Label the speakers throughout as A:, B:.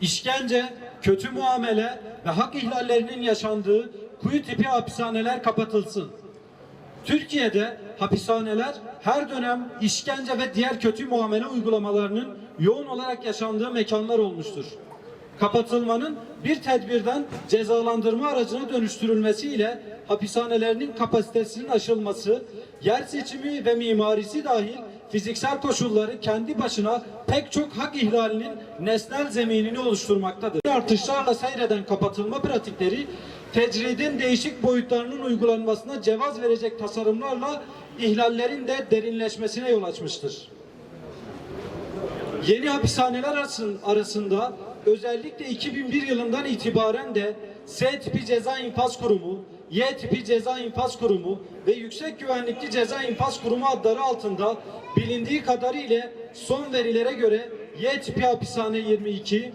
A: İşkence, kötü muamele ve hak ihlallerinin yaşandığı kuyu tipi hapishaneler kapatılsın. Türkiye'de hapishaneler her dönem işkence ve diğer kötü muamele uygulamalarının yoğun olarak yaşandığı mekanlar olmuştur. Kapatılmanın bir tedbirden cezalandırma aracına dönüştürülmesiyle hapishanelerinin kapasitesinin aşılması, yer seçimi ve mimarisi dahil fiziksel koşulları kendi başına pek çok hak ihlalinin nesnel zeminini oluşturmaktadır. Artışlarla seyreden kapatılma pratikleri tecridin değişik boyutlarının uygulanmasına cevaz verecek tasarımlarla ihlallerin de derinleşmesine yol açmıştır. Yeni hapishaneler arasın- arasında özellikle 2001 yılından itibaren de S tipi ceza infaz kurumu, Y tipi ceza infaz kurumu ve yüksek güvenlikli ceza infaz kurumu adları altında bilindiği kadarıyla son verilere göre Y tipi hapishane 22,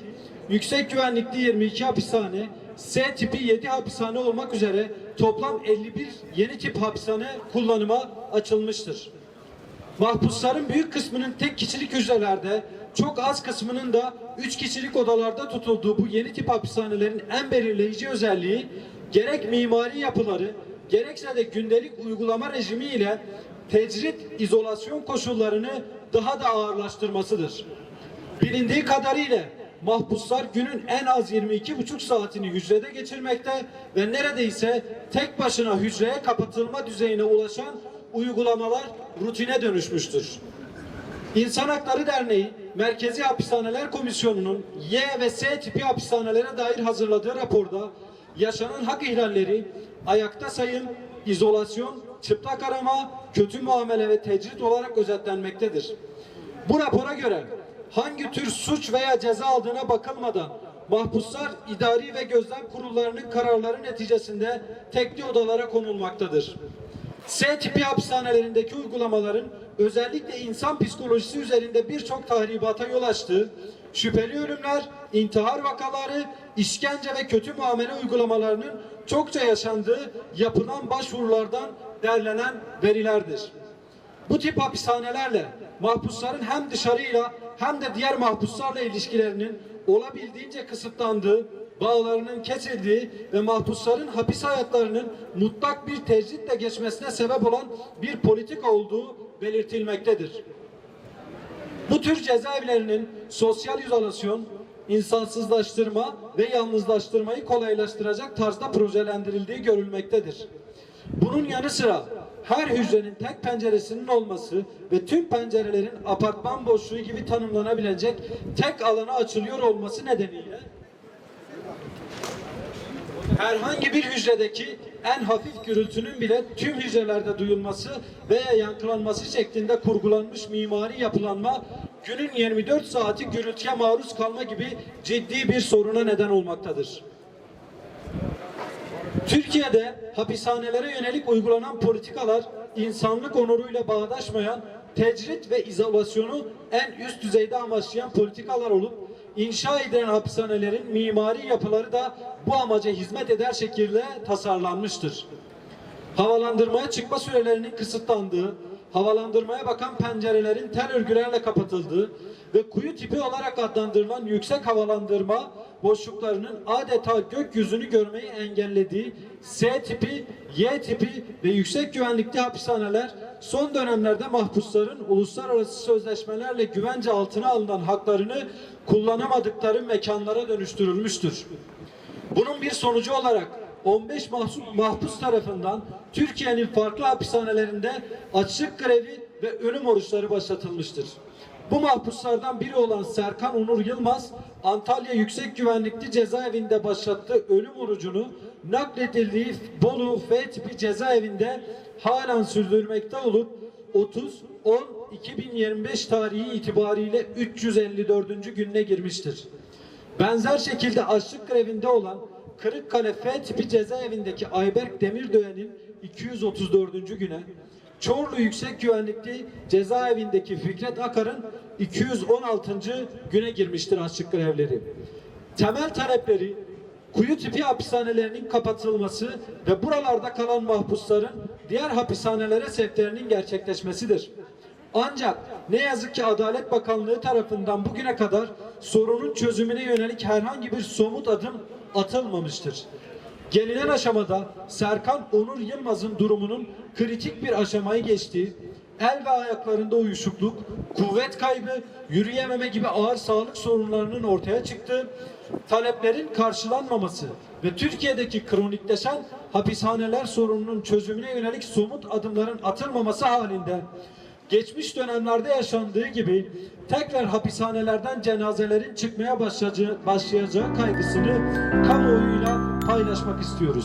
A: yüksek güvenlikli 22 hapishane, S tipi 7 hapishane olmak üzere toplam 51 yeni tip hapishane kullanıma açılmıştır. Mahpusların büyük kısmının tek kişilik hücrelerde, çok az kısmının da üç kişilik odalarda tutulduğu bu yeni tip hapishanelerin en belirleyici özelliği gerek mimari yapıları, gerekse de gündelik uygulama rejimi ile tecrit izolasyon koşullarını daha da ağırlaştırmasıdır. Bilindiği kadarıyla mahpuslar günün en az 22,5 saatini hücrede geçirmekte ve neredeyse tek başına hücreye kapatılma düzeyine ulaşan uygulamalar rutine dönüşmüştür. İnsan Hakları Derneği Merkezi Hapishaneler Komisyonu'nun Y ve S tipi hapishanelere dair hazırladığı raporda yaşanan hak ihlalleri ayakta sayım, izolasyon, çıplak arama, kötü muamele ve tecrit olarak özetlenmektedir. Bu rapora göre hangi tür suç veya ceza aldığına bakılmadan mahpuslar idari ve gözlem kurullarının kararları neticesinde tekli odalara konulmaktadır. S tipi hapishanelerindeki uygulamaların özellikle insan psikolojisi üzerinde birçok tahribata yol açtığı, şüpheli ölümler, intihar vakaları, işkence ve kötü muamele uygulamalarının çokça yaşandığı yapılan başvurulardan derlenen verilerdir. Bu tip hapishanelerle mahpusların hem dışarıyla hem de diğer mahpuslarla ilişkilerinin olabildiğince kısıtlandığı, bağlarının kesildiği ve mahpusların hapis hayatlarının mutlak bir tecritle geçmesine sebep olan bir politika olduğu belirtilmektedir. Bu tür cezaevlerinin sosyal izolasyon, insansızlaştırma ve yalnızlaştırmayı kolaylaştıracak tarzda projelendirildiği görülmektedir. Bunun yanı sıra her hücrenin tek penceresinin olması ve tüm pencerelerin apartman boşluğu gibi tanımlanabilecek tek alana açılıyor olması nedeniyle herhangi bir hücredeki en hafif gürültünün bile tüm hücrelerde duyulması veya yankılanması şeklinde kurgulanmış mimari yapılanma günün 24 saati gürültüye maruz kalma gibi ciddi bir soruna neden olmaktadır. Türkiye'de hapishanelere yönelik uygulanan politikalar insanlık onuruyla bağdaşmayan tecrit ve izolasyonu en üst düzeyde amaçlayan politikalar olup inşa edilen hapishanelerin mimari yapıları da bu amaca hizmet eder şekilde tasarlanmıştır. Havalandırmaya çıkma sürelerinin kısıtlandığı, havalandırmaya bakan pencerelerin tel örgülerle kapatıldığı ve kuyu tipi olarak adlandırılan yüksek havalandırma boşluklarının adeta gökyüzünü görmeyi engellediği S tipi, Y tipi ve yüksek güvenlikli hapishaneler son dönemlerde mahpusların uluslararası sözleşmelerle güvence altına alınan haklarını kullanamadıkları mekanlara dönüştürülmüştür. Bunun bir sonucu olarak 15 mahsus, mahpus tarafından Türkiye'nin farklı hapishanelerinde açlık grevi ve ölüm oruçları başlatılmıştır. Bu mahpuslardan biri olan Serkan Onur Yılmaz, Antalya Yüksek Güvenlikli Cezaevinde başlattığı ölüm orucunu nakledildiği Bolu F tipi cezaevinde halen sürdürmekte olup 30 10 2025 tarihi itibariyle 354. gününe girmiştir. Benzer şekilde açlık grevinde olan Kırıkkale F tipi cezaevindeki Ayberk Demirdöğen'in 234. güne, Çorlu Yüksek Güvenlikli cezaevindeki Fikret Akar'ın 216. güne girmiştir açlık grevleri. Temel talepleri kuyu tipi hapishanelerinin kapatılması ve buralarda kalan mahpusların diğer hapishanelere sevklerinin gerçekleşmesidir. Ancak ne yazık ki Adalet Bakanlığı tarafından bugüne kadar sorunun çözümüne yönelik herhangi bir somut adım atılmamıştır. Gelinen aşamada Serkan Onur Yılmaz'ın durumunun kritik bir aşamayı geçtiği, el ve ayaklarında uyuşukluk, kuvvet kaybı, yürüyememe gibi ağır sağlık sorunlarının ortaya çıktığı, taleplerin karşılanmaması ve Türkiye'deki kronikleşen hapishaneler sorununun çözümüne yönelik somut adımların atılmaması halinde geçmiş dönemlerde yaşandığı gibi tekrar hapishanelerden cenazelerin çıkmaya başlayacağı, başlayacağı kaygısını kamuoyuyla paylaşmak istiyoruz.